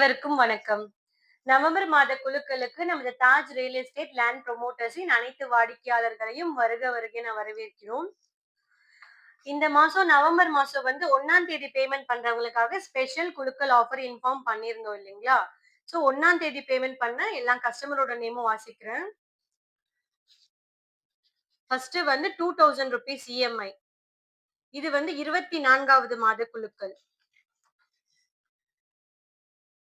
அனைவருக்கும் வணக்கம். நவம்பர் மாத குழுக்களுக்கு நமது தாஜ் ரியல் எஸ்டேட் லேண்ட் ப்ரொமோட்டர்ஸின் அனைத்து வாடிக்கையாளர்களையும் வருக வருக நான் வரவேற்கிறோம். இந்த மாசம் நவம்பர் மாசம் வந்து ஒன்னாம் தேதி பேமெண்ட் பண்றவங்களுக்காக ஸ்பெஷல் குழுக்கள் ஆஃபர் இன்ஃபார்ம் பண்ணியிருந்தோம் இல்லைங்களா? ஸோ ஒன்னாம் தேதி பேமெண்ட் பண்ண எல்லா கஸ்டமரோட நேமும் வாசிக்கிறேன். ஃபர்ஸ்ட் வந்து டூ தௌசண்ட் ருபீஸ் இஎம்ஐ இது வந்து இருபத்தி நான்காவது மாத குழுக்கள்.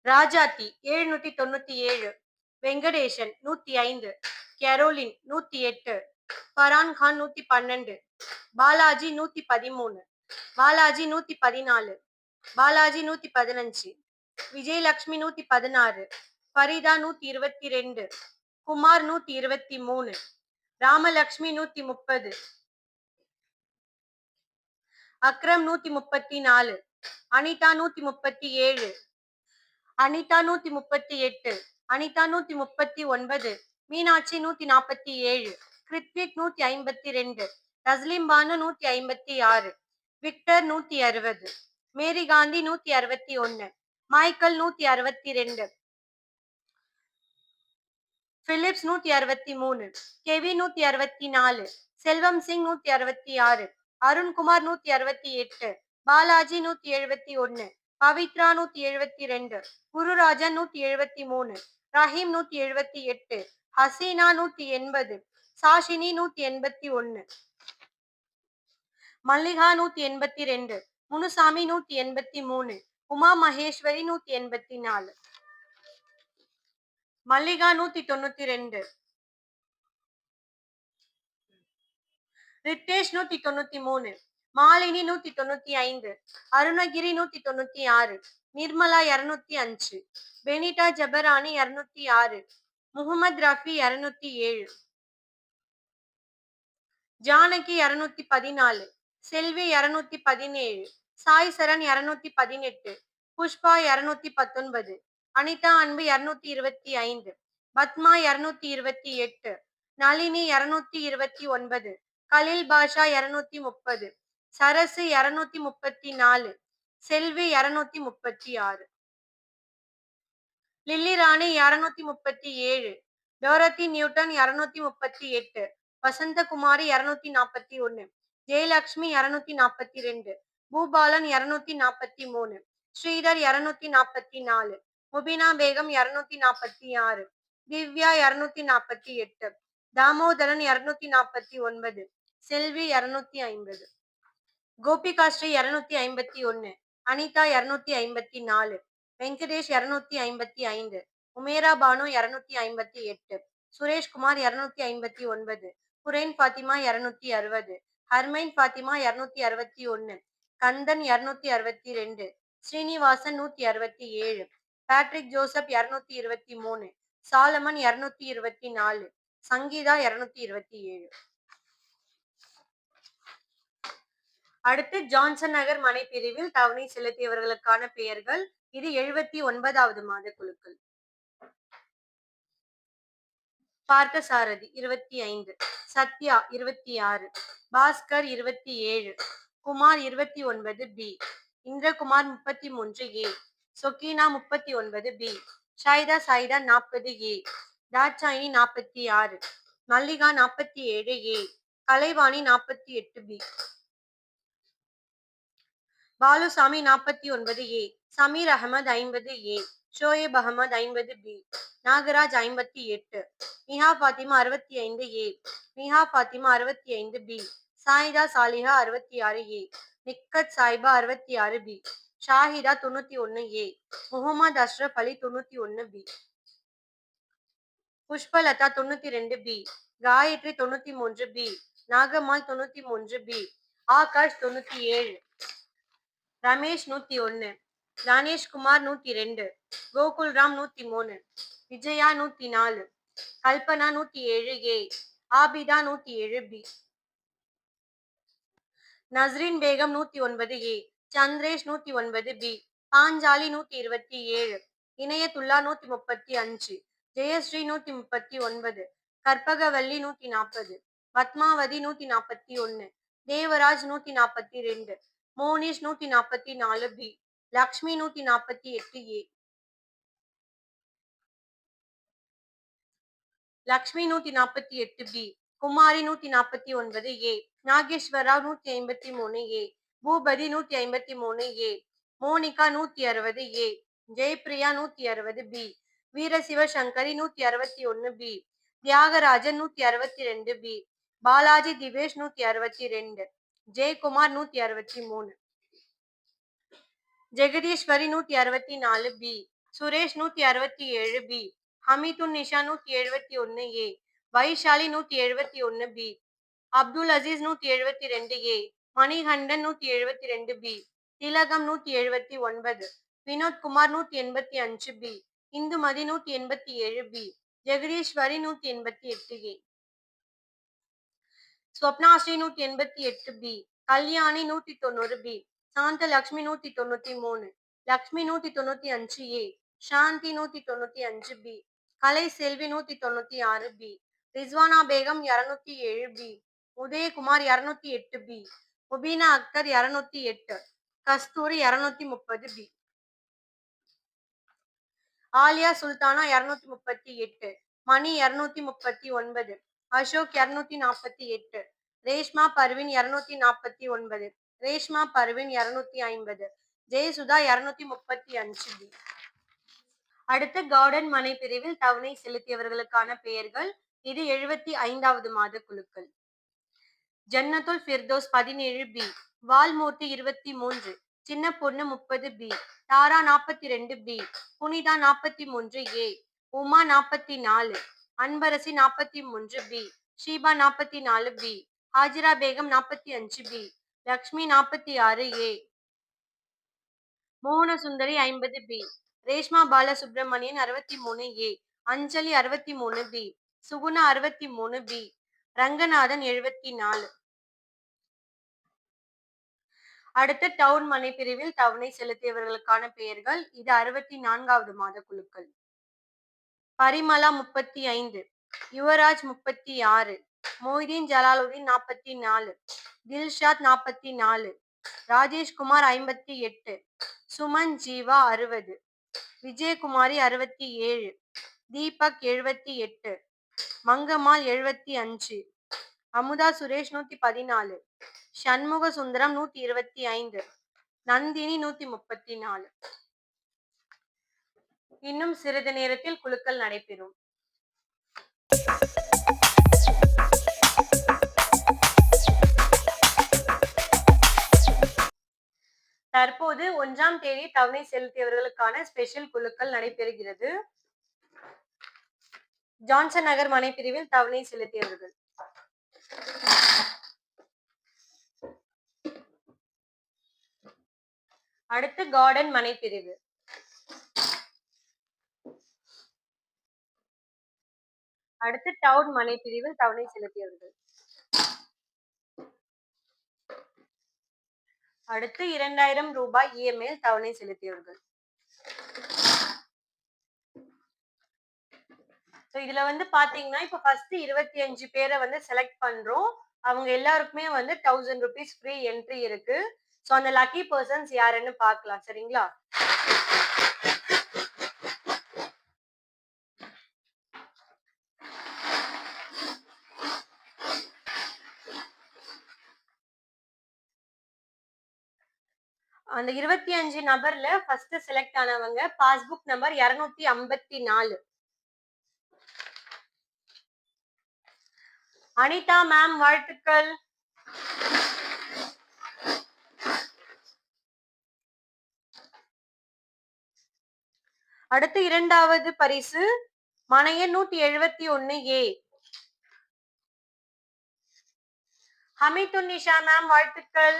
ராஜாத்தி எழுநூத்தி தொண்ணூத்தி ஏழு. வெங்கடேசன் நூத்தி ஐந்து. கெரோலின் நூத்தி எட்டு. ஃபரான் கான் நூத்தி பன்னெண்டு. பாலாஜி நூத்தி பதிமூணு. பாலாஜி நூத்தி பதினாலு. பாலாஜி நூத்தி பதினஞ்சு. விஜயலட்சுமி நூத்தி பதினாறு. ஃபரிதா நூத்தி இருபத்தி ரெண்டு. குமார் நூத்தி இருபத்தி மூணு. ராமலக்ஷ்மி நூத்தி முப்பது. அக்ரம் நூத்தி முப்பத்தி நாலு. அனிதா நூத்தி முப்பத்தி ஏழு. அனிதா நூத்தி முப்பத்தி எட்டு அனிதா நூத்தி முப்பத்தி ஒன்பது மீனாட்சி நூத்தி நாற்பத்தி ஏழு கிருத்விக் நூத்தி ஐம்பத்தி ரெண்டு தஸ்லீம் பானு நூத்தி ஐம்பத்தி ஆறு விக்டர் நூத்தி அறுபது மேரி காந்தி நூத்தி அறுபத்தி ஒன்னு மைக்கேல் நூத்தி அறுபத்தி ரெண்டு பிலிப்ஸ் நூத்தி அறுபத்தி மூணு கெவி நூத்தி அறுபத்தி நாலு செல்வம் சிங் நூத்தி அறுபத்தி ஆறு அருண்குமார் நூத்தி அறுபத்தி எட்டு பாலாஜி நூத்தி எழுபத்தி ஒன்னு பவித்ரா நூத்தி எழுபத்தி ரெண்டு குருராஜன் நூத்தி எழுபத்தி மூணு ரஹீம் நூத்தி எழுபத்தி எட்டு ஹசீனா நூத்தி எண்பது சாஷினி நூத்தி எண்பத்தி ஒன்னு. மல்லிகா நூத்தி எண்பத்தி ரெண்டு முனுசாமி நூத்தி எண்பத்தி மூணு உமா மகேஸ்வரி நூத்தி எண்பத்தி நாலு. மல்லிகா நூத்தி தொண்ணூத்தி ரெண்டு. ரித்தேஷ் நூத்தி தொண்ணூத்தி மூணு. மாலினி நூத்தி தொண்ணூத்தி ஐந்து அருணகிரி நூத்தி தொண்ணூத்தி ஆறு நிர்மலா இருநூத்தி அஞ்சு பெனிட்டா ஜபரானி இருநூத்தி ஆறு முகமது ரஃபி இருநூத்தி ஏழு. ஜானகி இருநூத்தி பதினாலு செல்வி இருநூத்தி பதினேழு சாய் சரண் இருநூத்தி பதினெட்டு புஷ்பா இருநூத்தி பத்தொன்பது அனிதா அன்பு இருநூத்தி இருபத்தி ஐந்து பத்மா இருநூத்தி இருபத்தி எட்டு நளினி இருநூத்தி இருபத்தி ஒன்பது கலில் பாஷா இருநூத்தி முப்பது சரசு இருநூத்தி முப்பத்தி நாலு செல்வி இருநூத்தி முப்பத்தி ஆறு லில்லி ராணி இருநூத்தி முப்பத்தி ஏழு டோரத்தி நியூட்டன் இருநூத்தி முப்பத்தி எட்டு வசந்தகுமாரி இருநூத்தி நாற்பத்தி ஒன்னு ஜெயலட்சுமி இருநூத்தி நாற்பத்தி ரெண்டு பூபாலன் இருநூத்தி நாற்பத்தி மூணு ஸ்ரீதர் இருநூத்தி நாற்பத்தி நாலு முபினா பேகம் இருநூத்தி நாற்பத்தி ஆறு திவ்யா இருநூத்தி நாற்பத்தி எட்டு தாமோதரன் இருநூத்தி நாற்பத்தி ஒன்பது செல்வி இருநூத்தி ஐம்பது கோபிகா ஸ்ரீ இருநூத்தி ஐம்பத்தி ஒன்னு அனிதா இருநூத்தி ஐம்பத்தி நாலு வெங்கடேஷ் இருநூத்தி ஐம்பத்தி ஐந்து உமேரா பானு இருநூத்தி ஐம்பத்தி எட்டு சுரேஷ்குமார் இருநூத்தி ஐம்பத்தி ஒன்பது குரேன் பாத்திமா இருநூத்தி அறுபது ஹர்மைன் பாத்திமா இருநூத்தி அறுபத்தி ஒன்னு கந்தன் இருநூத்தி அறுபத்தி ரெண்டு ஸ்ரீனிவாசன் நூத்தி அறுபத்தி ஏழு பேட்ரிக் ஜோசப் இருநூத்தி இருபத்தி மூணு சாலமன் இருநூத்தி இருபத்தி நாலு சங்கீதா இருநூத்தி இருபத்தி ஏழு. அடுத்து ஜான்சன் நகர் மனை பிரிவில் தவணை செலுத்தியவர்களுக்கான பெயர்கள். இது எழுபத்தி ஒன்பதாவது மாத குழுக்கள். பார்த்தசாரதி இருபத்தி ஐந்து சத்யா இருபத்தி ஆறு பாஸ்கர் இருபத்தி ஏழு குமார் இருபத்தி ஒன்பது பி இந்திரகுமார் முப்பத்தி மூன்று ஏ சொக்கீனா முப்பத்தி ஒன்பது பி ஷாயிதா சாயிதா நாற்பது ஏ தாட்சாயினி நாற்பத்தி ஆறு மல்லிகா நாற்பத்தி ஏழு ஏ கலைவாணி நாற்பத்தி எட்டு பி. பாலுசாமி நாற்பத்தி ஒன்பது ஏ சமீர் அகமது ஐம்பது ஏ ஷோயப் அகமது ஐம்பது பி நாகராஜ் ஐம்பத்தி எட்டு நிஹா பாத்திமா அறுபத்தி ஐந்து ஏ நிஹா பாத்திமா அறுபத்தி ஐந்து பி சாயிதா சாலிஹா அறுபத்தி ஆறு ஏ நிக்கத் சாய்பா அறுபத்தி ஆறு பி ஷாஹிதா தொண்ணூத்தி ஒன்னு ஏ முகமது அஷ்ரப் அலி தொண்ணூத்தி ஒன்னு பி. புஷ்பலதா தொண்ணூத்தி ரெண்டு பி காயத்ரி தொண்ணூத்தி மூன்று பி நாகம்மாள் தொண்ணூத்தி மூன்று பி ஆகாஷ் தொண்ணூத்தி ஏழு. ரமேஷ் நூத்தி ஒன்னு ராணேஷ்குமார் நூத்தி ரெண்டு கோகுல்ராம் நூத்தி மூணு விஜயா நூத்தி நாலு கல்பனா நூத்தி ஏழு ஏ ஆபிதா நூத்தி ஏழு பி. நஸ்ரின் பேகம் நூத்தி ஒன்பது ஏ சந்திரேஷ் நூத்தி ஒன்பது பி. பாஞ்சாலி நூத்தி இருபத்தி ஏழு இணையத்துல்லா நூத்தி முப்பத்தி அஞ்சு ஜெயஸ்ரீ நூத்தி முப்பத்தி ஒன்பது கற்பகவல்லி நூத்தி நாற்பது பத்மாவதி நூத்தி நாற்பத்தி ஒன்னு தேவராஜ் நூத்தி நாற்பத்தி ரெண்டு மோனிஷ் நூத்தி நாற்பத்தி நாலு பி லக்ஷ்மி நூத்தி நாற்பத்தி எட்டு ஏ. லக்ஷ்மி நூத்தி நாற்பத்தி எட்டு பி குமாரி நூத்தி நாற்பத்தி ஒன்பது ஏ நாகேஸ்வரா நூத்தி ஐம்பத்தி மூணு ஏ பூபதி நூத்தி ஐம்பத்தி மூணு ஏ மோனிகா நூத்தி அறுபது ஏ ஜெயபிரியா நூத்தி அறுபது பி வீரசிவ சங்கரி நூத்தி அறுபத்தி ஒன்னு பி தியாகராஜன் நூத்தி அறுபத்தி ரெண்டு பி பாலாஜி திவேஷ் நூத்தி அறுபத்தி ரெண்டு. ஜெயக்குமார் நூத்தி அறுபத்தி மூணு. ஜெகதீஸ்வரி நூத்தி அறுபத்தி நாலு பி சுரேஷ் நூத்தி அறுபத்தி ஏழு பி ஹமீதுன் நிஷா நூத்தி எழுபத்தி ஒன்னு ஏ வைஷாலி நூத்தி எழுபத்தி ஒன்னு பி அப்துல் அசீஸ் நூத்தி எழுபத்தி ரெண்டு ஏ மணிகண்டன் நூத்தி எழுபத்தி ரெண்டு பி திலகம் நூத்தி எழுபத்தி ஒன்பது. வினோத்குமார் நூத்தி எண்பத்தி அஞ்சு பி இந்துமதி நூத்தி எண்பத்தி ஏழு பி ஜெகதீஸ்வரி நூத்தி எண்பத்தி எட்டு ஏ ஸ்வப்னாஸ்ரீ நூத்தி எண்பத்தி எட்டு பி கல்யாணி நூத்தி தொண்ணூறு பி சாந்த லக்ஷ்மி நூத்தி தொண்ணூத்தி மூணு லக்ஷ்மி நூத்தி தொண்ணூத்தி அஞ்சு ஏ சாந்தி நூத்தி தொண்ணூத்தி அஞ்சு பி கலை செல்வி நூத்தி தொண்ணூத்தி ஆறு பி ரிஸ்வானா பேகம் இருநூத்தி ஏழு பி உதயகுமார் இருநூத்தி எட்டு பி முபீனா அக்தர் இருநூத்தி எட்டு கஸ்தூரி இருநூத்தி முப்பது பி. ஆலியா சுல்தானா இருநூத்தி முப்பத்தி எட்டு மணி இருநூத்தி முப்பத்தி ஒன்பது. அசோக் இருநூத்தி நாற்பத்தி எட்டு. ரேஷ்மா பர்வின் இருநூத்தி நாற்பத்தி ஒன்பது. ரேஷ்மா பர்வின் இருநூத்தி ஐம்பது. ஜெயசுதா இருநூத்தி முப்பத்தி அஞ்சு பி. அடுத்து கார்டன் மனை பிரிவில் தவணை செலுத்தியவர்களுக்கான பெயர்கள் இது எழுபத்தி ஐந்தாவது மாத குழுக்கள். ஜன்னத்துல் ஃபிர்தோஸ் பதினேழு பி. வால்மூர்த்தி இருபத்தி மூன்று. சின்ன பொண்ணு முப்பது பி. தாரா நாற்பத்தி ரெண்டு பி. புனிதா நாற்பத்தி மூன்று ஏ. உமா நாற்பத்தி நாலு. அன்பரசி நாற்பத்தி மூன்று பி ஷீபா நாற்பத்தி நாலு பி ஹாஜிரா பேகம் நாற்பத்தி அஞ்சு பி லக்ஷ்மி நாற்பத்தி ஆறு ஏ. மோகன சுந்தரி ஐம்பது பி ரேஷ்மா பாலசுப்ரமணியன் அறுபத்தி மூணு ஏ அஞ்சலி அறுபத்தி மூணு பி சுகுணா அறுபத்தி மூணு பி ரங்கநாதன் எழுபத்தி நாலு அடுத்த டவுன் மனை பிரிவில் தவணை செலுத்தியவர்களுக்கான பெயர்கள் இது அறுபத்தி நான்காவது மாத குழுக்கள். பரிமலா முப்பத்தி ஐந்து யுவராஜ் முப்பத்தி ஆறு மொய்தீன் ஜலாலுதீன் நாற்பத்தி நாலு தில்ஷாத் நாற்பத்தி நாலு ராஜேஷ்குமார் ஐம்பத்தி எட்டு சுமன் ஜீவா அறுபது விஜயகுமாரி அறுபத்தி ஏழு தீபக் எழுபத்தி எட்டு மங்கம்மாள் எழுபத்தி அஞ்சு அமுதா சுரேஷ் நூத்தி பதினாலு சண்முக சுந்தரம் நூத்தி இருபத்தி ஐந்து நந்தினி நூத்தி முப்பத்தி நாலு. இன்னும் சிறிது நேரத்தில் குழுக்கள் நடைபெறும். தற்போது ஒன்றாம் தேதி தவணை செலுத்தியவர்களுக்கான ஸ்பெஷல் குழுக்கள் நடைபெறுகிறது. ஜான்சன் நகர் மனைப்பிரிவில் தவணை செலுத்தியவர்கள். அடுத்து கார்டன் மனைப்பிரிவு. அடுத்து டவுன் மனை பிரிவில் தவணை செலுத்தியவர்கள். அடுத்து இரண்டாயிரம் ரூபாய் இஎம்ஐ தவணை செலுத்தியவர்கள். ஸோ இதுல வந்து பாத்தீங்கன்னா இப்போ ஃபர்ஸ்ட் இருபத்தி அஞ்சு பேரை வந்து செலக்ட் பண்றோம். அவங்க எல்லாருக்குமே வந்து தௌசண்ட் ருபீஸ் ஃப்ரீ என்ட்ரி இருக்கு. ஸோ அந்த லக்கி பர்சன்ஸ் யாருன்னு பார்க்கலாம் சரிங்களா? அந்த இருபத்தி அஞ்சு நபர்ல ஃபர்ஸ்ட் செலக்ட் ஆனவங்க பாஸ்புக் நம்பர் இருநூத்தி ஐம்பத்தி நாலு. அனிதா மேம் வாழ்த்துக்கள். அடுத்து இரண்டாவது பரிசு மனையன் நூத்தி எழுபத்தி ஒன்னு ஏ. ஹமீதுன் நிஷா மேம் வாழ்த்துக்கள்.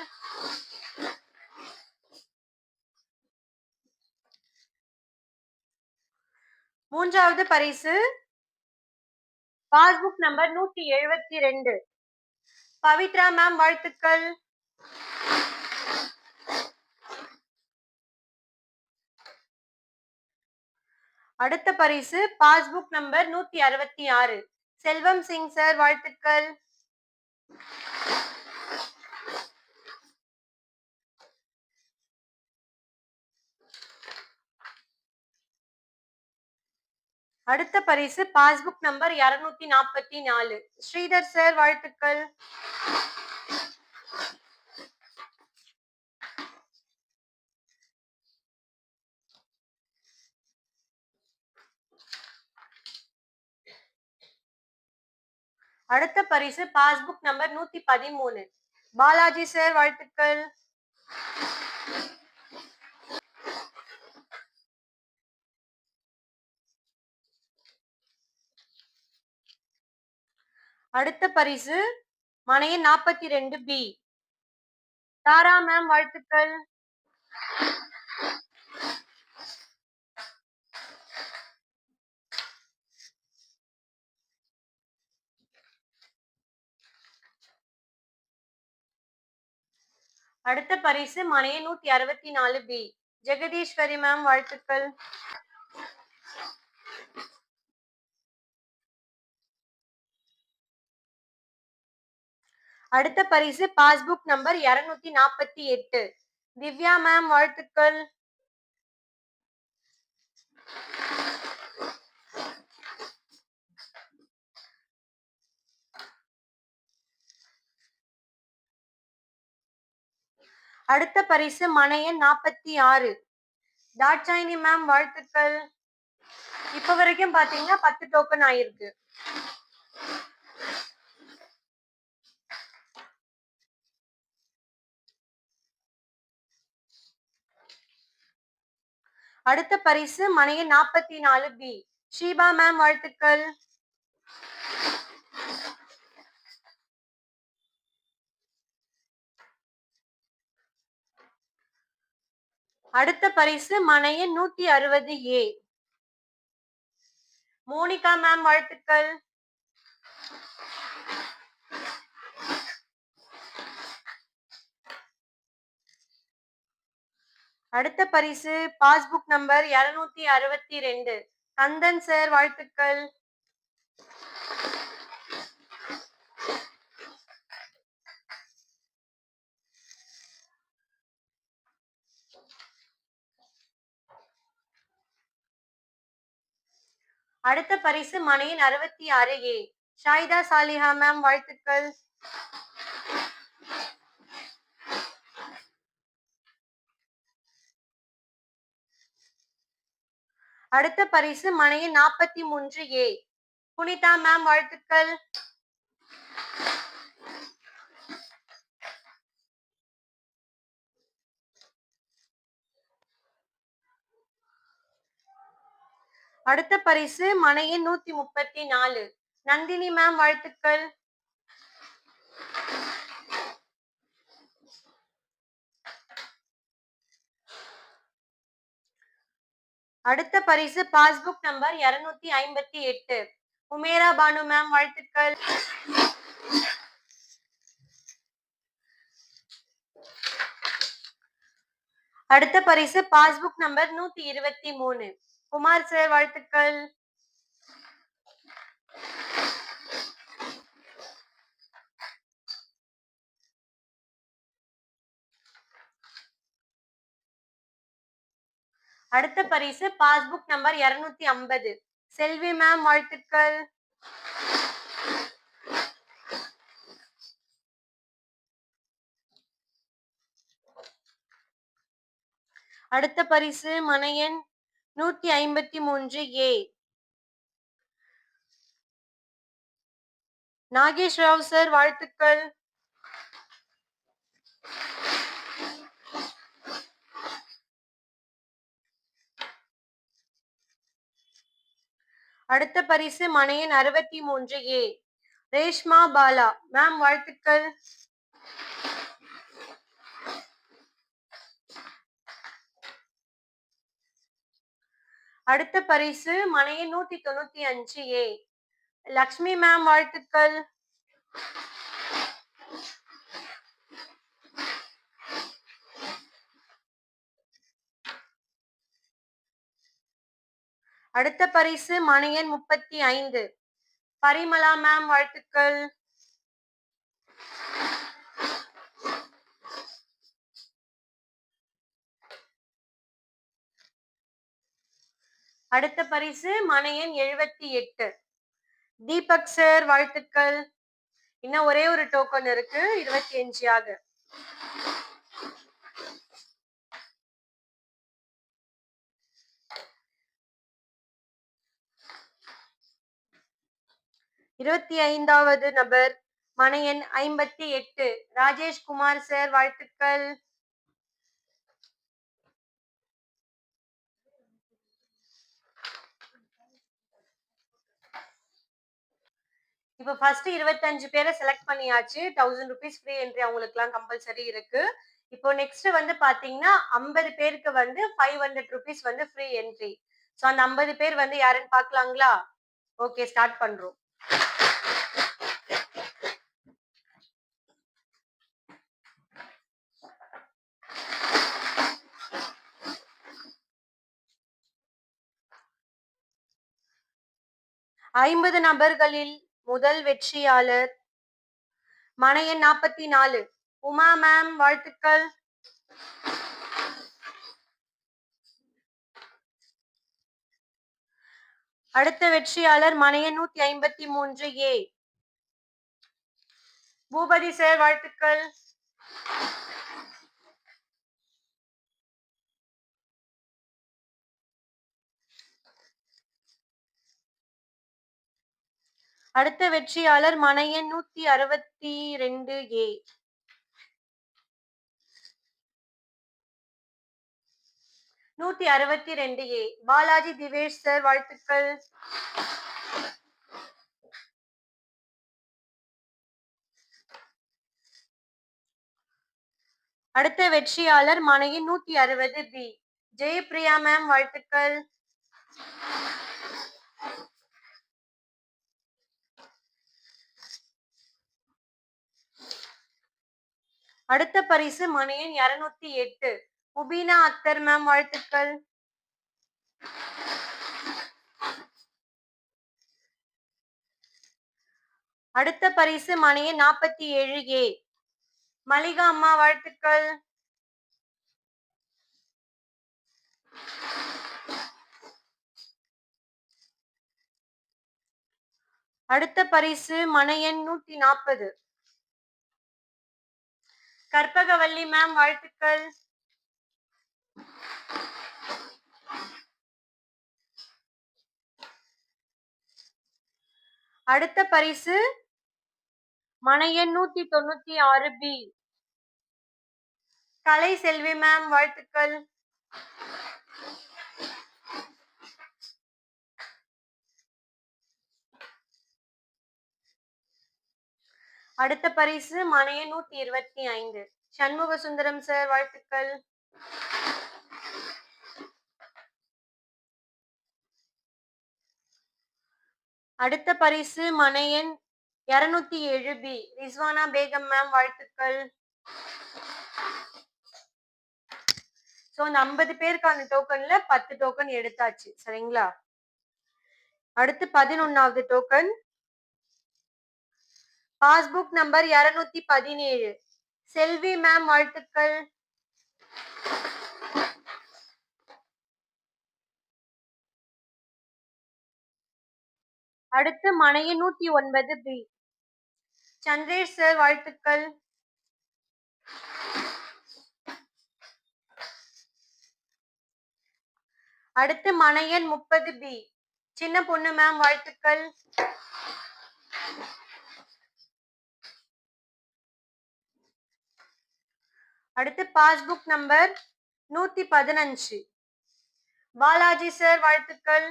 மூன்றாவது பரிசு. பாஸ்புக் நம்பர் நூத்தி எழுபத்தி ரெண்டு. பவித்ரா மேம் வாழ்த்துக்கள். அடுத்த பரிசு பாஸ்புக் நம்பர் நூத்தி அறுபத்தி ஆறு. செல்வம் சிங் சார் வாழ்த்துக்கள். அடுத்த பரிசு பாஸ்புக் நம்பர் இருநூத்தி நாற்பத்தி நாலு. ஸ்ரீதர் சார் வாழ்த்துக்கள். அடுத்த பரிசு பாஸ்புக் நம்பர் நூத்தி பதிமூணு. பாலாஜி சார் வாழ்த்துக்கள். அடுத்த பரிசு மனையன் நாற்பத்தி ரெண்டு பி. தாரா மேம் வாழ்த்துக்கள். அடுத்த பரிசு மனைய நூத்தி அறுபத்தி நாலு பி. ஜெகதீஸ்வரி மேம் வாழ்த்துக்கள். அடுத்த பரிசு பாஸ்புக் நம்பர் இருநூத்தி நாற்பத்தி எட்டு. திவ்யா மேம் வாழ்த்துக்கள். அடுத்த பரிசு மனையன் நாற்பத்தி ஆறு. தாட்சாயினி மேம் வாழ்த்துக்கள். இப்ப வரைக்கும் பாத்தீங்கன்னா பத்து டோக்கன் ஆயிருக்கு. அடுத்த பரிசு மனையன் நாற்பத்தி நாலு பி. ஷீபா மேம் வாழ்த்துக்கள். அடுத்த பரிசு மனையன் நூத்தி அறுபது ஏ. மோனிகா மேம் வாழ்த்துக்கள். அடுத்த பரிசு பாஸ்புக் நம்பர் இருநூத்தி அறுபத்தி ரெண்டு. கந்தன் சார் வாழ்த்துக்கள். அடுத்த பரிசு மனையின் அறுபத்தி ஆறு ஏ. ஷாயிதா சாலிஹா மேம் வாழ்த்துக்கள். அடுத்த பரிசு மனையின் நாற்பத்தி மூன்று ஏ. புனிதா மேம் வாழ்த்துக்கள். அடுத்த பரிசு மனையின் நூத்தி முப்பத்தி நாலு. நந்தினி மேம் வாழ்த்துக்கள். அடுத்த பரிசு பாஸ்புக் நம்பர் இருநூத்தி ஐம்பத்தி எட்டு. உமேரா பானு மேம் வாழ்த்துக்கள். அடுத்த பரிசு பாஸ்புக் நம்பர் நூத்தி இருபத்தி மூணு. குமார் சார் வாழ்த்துக்கள். அடுத்த பரிசு பாஸ்புக் நம்பர் இருநூத்தி ஐம்பது. செல்வி மேம் வாழ்த்துக்கள். அடுத்த பரிசு மனையன் நூத்தி ஐம்பத்தி மூன்று ஏ. நாகேஷ் ராவ் சார் வாழ்த்துக்கள். அடுத்த பரிசு மனையன் அறுபத்தி மூன்று ஏ. ரேஷ்மா பாலா. மேம் வாழ்த்துக்கள். அடுத்த பரிசு மனையன் நூத்தி தொண்ணூத்தி அஞ்சு ஏ. லக்ஷ்மி மேம் வாழ்த்துக்கள். அடுத்த பரிசு மணியன் முப்பத்தி ஐந்து. பரிமலா மேம் வாழ்த்துக்கள். அடுத்த பரிசு மனையன் எழுபத்தி எட்டு. தீபக் சார் வாழ்த்துக்கள். இன்னும் ஒரே ஒரு டோக்கன் இருக்கு இருபத்தி அஞ்சு ஆக இருபத்தி ஐந்தாவது நபர் மனையன் ஐம்பத்தி எட்டு. ராஜேஷ் குமார் சார் வாழ்த்துக்கள். இப்போ ஃபர்ஸ்ட் இருபத்தஞ்சு பேரை செலக்ட் பண்ணியாச்சு. தௌசண்ட் ருபீஸ் ஃப்ரீ என்ட்ரி அவங்களுக்குலாம் கம்பல்சரி இருக்கு. இப்போ நெக்ஸ்ட் வந்து பாத்தீங்கன்னா ஐம்பது பேருக்கு வந்து ஃபைவ் ஹண்ட்ரட் ருபீஸ் வந்து ஃப்ரீ என்ட்ரி ஸோ அந்த ஐம்பது பேர் வந்து யாருன்னு பார்க்கலாங்களா ஓகே ஸ்டார்ட் பண்றோம். ஐம்பது நபர்களில் முதல் வெற்றியாளர். மனையன் நாற்பத்தி நாலு. உமா மேம் வாழ்த்துக்கள். அடுத்த வெற்றியாளர் மனையன் நூத்தி ஐம்பத்தி மூன்று ஏ. பூபதி சார் வாழ்த்துக்கள். அடுத்த வெற்றியாளர் மனையன் நூத்தி அறுபத்தி ரெண்டு ஏ. நூத்தி அறுபத்தி ரெண்டு ஏ. பாலாஜி திவேஷ் சார் வாழ்த்துக்கள். அடுத்த வெற்றியாளர் மனையின் நூத்தி அறுபது பி. ஜெயபிரியா மேம் வாழ்த்துக்கள். அடுத்த பரிசு மனையின் இருநூத்தி எட்டு. முபீனா அக்தர் மேம் வாழ்த்துக்கள். அடுத்த பரிசு மணியன் நாற்பத்தி ஏழு ஏ. மளிகா அம்மா வாழ்த்துக்கள். அடுத்த பரிசு மனையன் நூத்தி நாற்பது. கற்பகவல்லி மேம் வாழ்த்துக்கள். அடுத்த பரிசு மனையன் நூத்தி தொண்ணூத்தி ஆறு பி. கலை செல்வி மேம் வாழ்த்துக்கள். அடுத்த பரிசு மனையன் நூத்தி இருபத்தி ஐந்து. சண்முக சுந்தரம் சார் வாழ்த்துக்கள். அடுத்த பரிசு மனையன் இருநூத்தி ஏழு பி. ரிஸ்வானா பேகம் மேம் வாழ்த்துக்கள். ஸோ அந்த ஐம்பது பேருக்கான டோக்கன்ல பத்து டோக்கன் எடுத்தாச்சு சரிங்களா? அடுத்து பதினொன்னாவது டோக்கன் பாஸ்புக் நம்பர் இருநூத்தி பதினேழு. செல்வி மேம் வாழ்த்துக்கள். அடுத்து மனைய நூத்தி ஒன்பது பி. சந்திரேஷ் சார் வாழ்த்துக்கள். அடுத்து மனையன் முப்பது பி. சின்ன பொண்ணு மேம் வாழ்த்துக்கள். அடுத்து பாஸ்புக் நம்பர் நூத்தி பதினஞ்சு. பாலாஜி சார் வாழ்த்துக்கள்.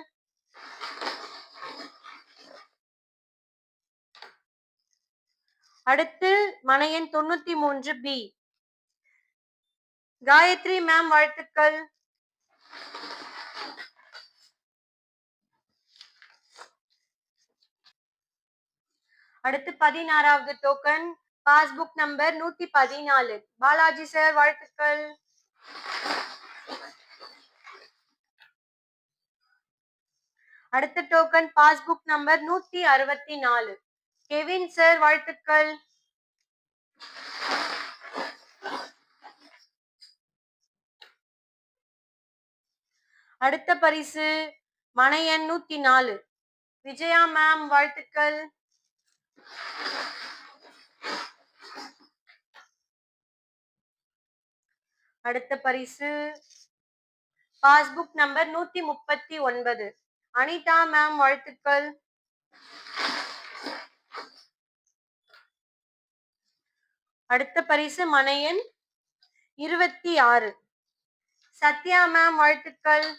அடுத்து மனையன் தொண்ணூத்தி மூன்று பி காயத்ரி மேம் வாழ்த்துக்கள். அடுத்து பதினாறாவது டோக்கன் பாஸ்புக் நம்பர் நூத்தி பதினாலு. பாலாஜி சார் வாழ்த்துக்கள். அடுத்த டோக்கன் பாஸ்புக் நம்பர் நூத்தி அறுபத்தி நாலு. கெவின் சார் வாழ்த்துக்கள். அடுத்த பரிசு மனையன் நூத்தி நாலு விஜயா மேம் வாழ்த்துக்கள். அடுத்த பரிசு பாஸ்புக் நம்பர் நூத்தி முப்பத்தி ஒன்பது. அனிதா மேம் வாழ்த்துக்கள். அடுத்த பரிசு மனையன். இருபத்தி ஆறு. சத்யா மேம் வாழ்த்துக்கள்.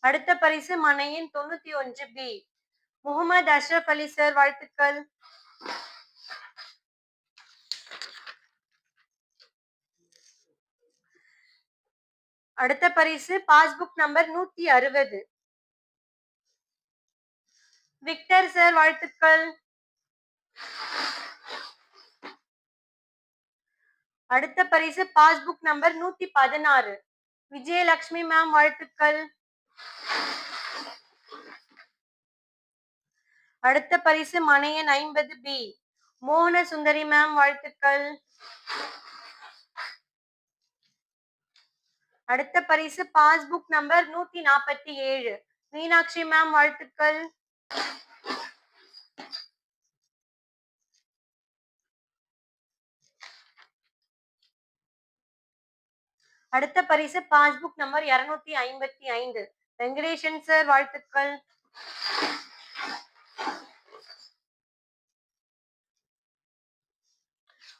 அடுத்த பரிசு மனையின் தொண்ணூத்தி ஒன்று பி. முகமது அஷ்ரப் அலி சார் வாழ்த்துக்கள். அடுத்த பரிசு பாஸ்புக் நம்பர் நூத்தி அறுபது. விக்டர் சார் வாழ்த்துக்கள். அடுத்த பரிசு பாஸ்புக் நம்பர் நூத்தி பதினாறு. விஜயலட்சுமி மேம் வாழ்த்துக்கள். அடுத்த பரிசு மனையன் ஐம்பது பி மோகன சுந்தரி மேம் வாழ்த்துக்கள். அடுத்த பரிசு பாஸ்புக் நம்பர் நூத்தி நாற்பத்தி ஏழு. மீனாட்சி மேம் வாழ்த்துக்கள். அடுத்த பரிசு பாஸ்புக் நம்பர் இருநூத்தி ஐம்பத்தி ஐந்து. வெங்கடேசன் சார் வாழ்த்துக்கள்.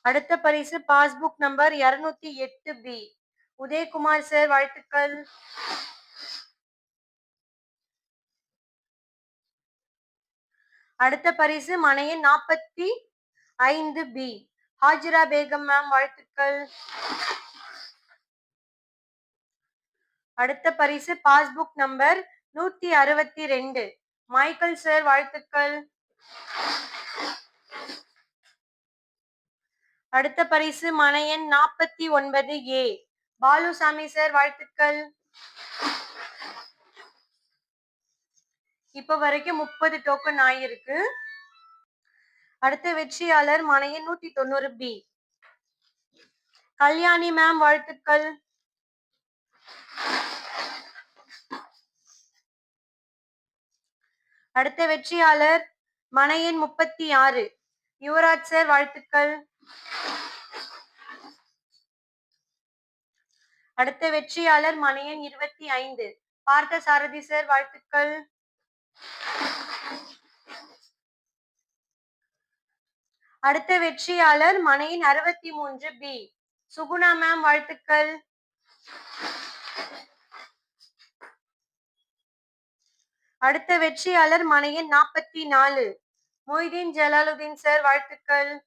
அடுத்த பரிசு பாஸ்புக் நம்பர் இருநூத்தி எட்டு பி. உதயகுமார் சார் வாழ்த்துக்கள். அடுத்த பரிசு மனையின் நாற்பத்தி ஐந்து பி ஹாஜிரா பேகம் மேம் வாழ்த்துக்கள். அடுத்த பரிசு பாஸ்புக் நம்பர் நூத்தி அறுபத்தி ரெண்டு. மைக்கேல் சார் வாழ்த்துக்கள். அடுத்த பரிசு மனையன் நாற்பத்தி ஒன்பது ஏ பாலுசாமி சார் வாழ்த்துக்கள். இப்ப வரைக்கும் முப்பது டோக்கன் ஆயிருக்கு. அடுத்த வெற்றியாளர் மனையன் நூத்தி தொண்ணூறு பி கல்யாணி மேம் வாழ்த்துக்கள். அடுத்த வெற்றியாளர் மனையன் முப்பத்தி ஆறு. யுவராஜ் சார் வாழ்த்துக்கள். அடுத்த வெற்றியாளர் மனையன் இருபத்தி ஐந்து. பார்த்த சாரதி சார் வாழ்த்துக்கள். அடுத்த வெற்றியாளர் மனையின் அறுபத்தி மூன்று பி. சுகுணா மேம் வாழ்த்துக்கள். அடுத்த வெற்றியாளர் மனையின் நாற்பத்தி நாலு. மொய்தீன் ஜலாலுதீன் சார் வாழ்த்துக்கள்.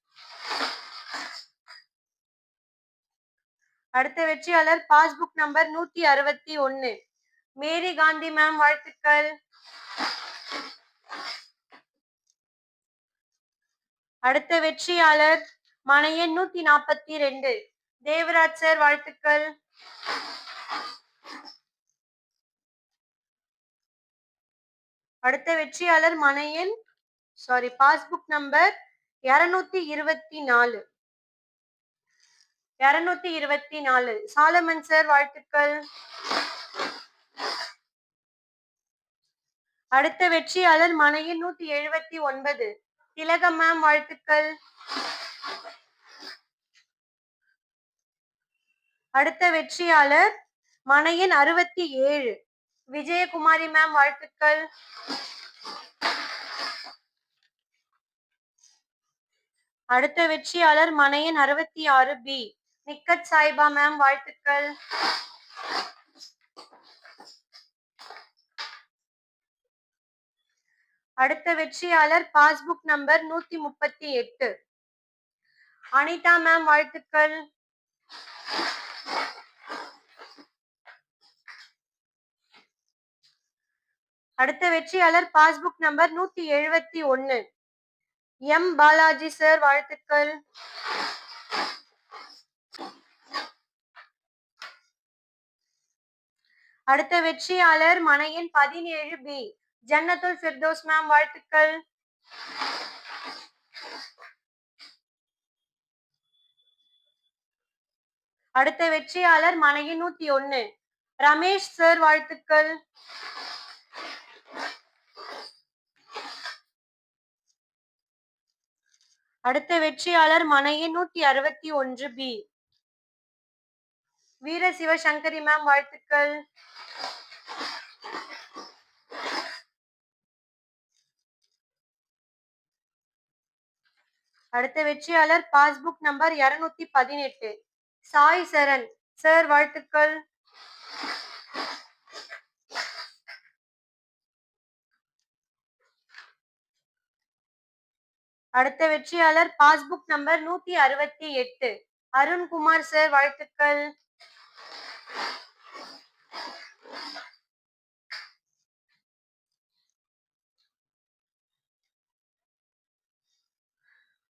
அடுத்த வெற்றியாளர் பாஸ்புக் நம்பர் நூத்தி அறுபத்தி ஒன்னு. மேரி காந்தி மேம் வாழ்த்துக்கள். அடுத்த வெற்றியாளர் மனையன் நூத்தி நாற்பத்தி ரெண்டு. தேவராஜ் சார் வாழ்த்துக்கள். அடுத்த வெற்றியாளர் மனையன் சாரி பாஸ்புக் நம்பர் இருநூத்தி இருபத்தி நாலு. இருநூத்தி இருபத்தி நாலு. சாலமன் சார் வாழ்த்துக்கள். அடுத்த வெற்றியாளர் மனையில் நூத்தி எழுபத்தி ஒன்பது. திலகம் மேம் வாழ்த்துக்கள். அடுத்த வெற்றியாளர் மனையின் அறுபத்தி ஏழு. விஜயகுமாரி மேம் வாழ்த்துக்கள். அடுத்த வெற்றியாளர் மனையின் அறுபத்தி ஆறு பி. நிக்கத் சாய்பா மேம் வாழ்த்துக்கள். அடுத்த வெற்றியாளர் பாஸ்புக் நம்பர் நூத்தி முப்பத்தி எட்டு. அனிதா மேம் வாழ்த்துக்கள். அடுத்த வெற்றியாளர் பாஸ்புக் நம்பர் நூத்தி எழுபத்தி ஒன்னு. எம் பாலாஜி சார் வாழ்த்துக்கள். அடுத்த வெற்றியாளர் மனையின் பதினேழு பி. ஜன்னத்துல் ஃபிர்தோஸ் மேம் வாழ்த்துக்கள். அடுத்த வெற்றியாளர் மனைவி நூத்தி ஒண்ணு ரமேஷ் சார் வாழ்த்துக்கள். அடுத்த வெற்றியாளர் மனையின் நூத்தி அறுபத்தி ஒன்று பி. வீர சிவசங்கரி மேம் வாழ்த்துக்கள். அடுத்த வெற்றியாளர் பாஸ்புக் நம்பர் இருநூத்தி பதினெட்டு. சாய் சரண் சார் வாழ்த்துக்கள். அடுத்த வெற்றியாளர் பாஸ்புக் நம்பர் நூத்தி அறுபத்தி எட்டு. அருண்குமார் சார் வாழ்த்துக்கள்.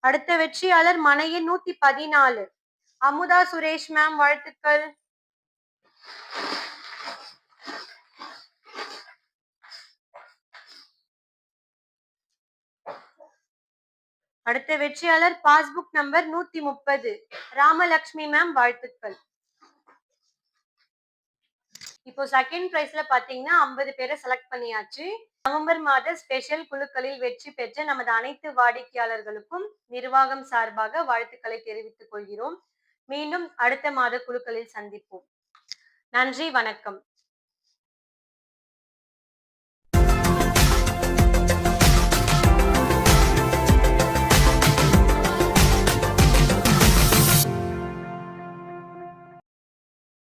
அடுத்த வெற்றியாளர் மனையின் நூத்தி பதினாலு. அமுதா சுரேஷ் மேம் வாழ்த்துக்கள். அடுத்த வெற்றியாளர் பாஸ்புக் நம்பர் நூத்தி முப்பது. ராமலக்ஷ்மி மேம் வாழ்த்துக்கள். இப்போ செகண்ட் பிரைஸ்ல பாத்தீங்கன்னா ஐம்பது பேரை செலக்ட் பண்ணியாச்சு. நவம்பர் மாத ஸ்பெஷல் குழுக்களில் வெற்றி பெற்ற நமது அனைத்து வாடிக்கையாளர்களுக்கும் நிர்வாகம் சார்பாக வாழ்த்துக்களை தெரிவித்துக் கொள்கிறோம். மீண்டும் அடுத்த மாத குழுக்களில் சந்திப்போம். நன்றி வணக்கம்.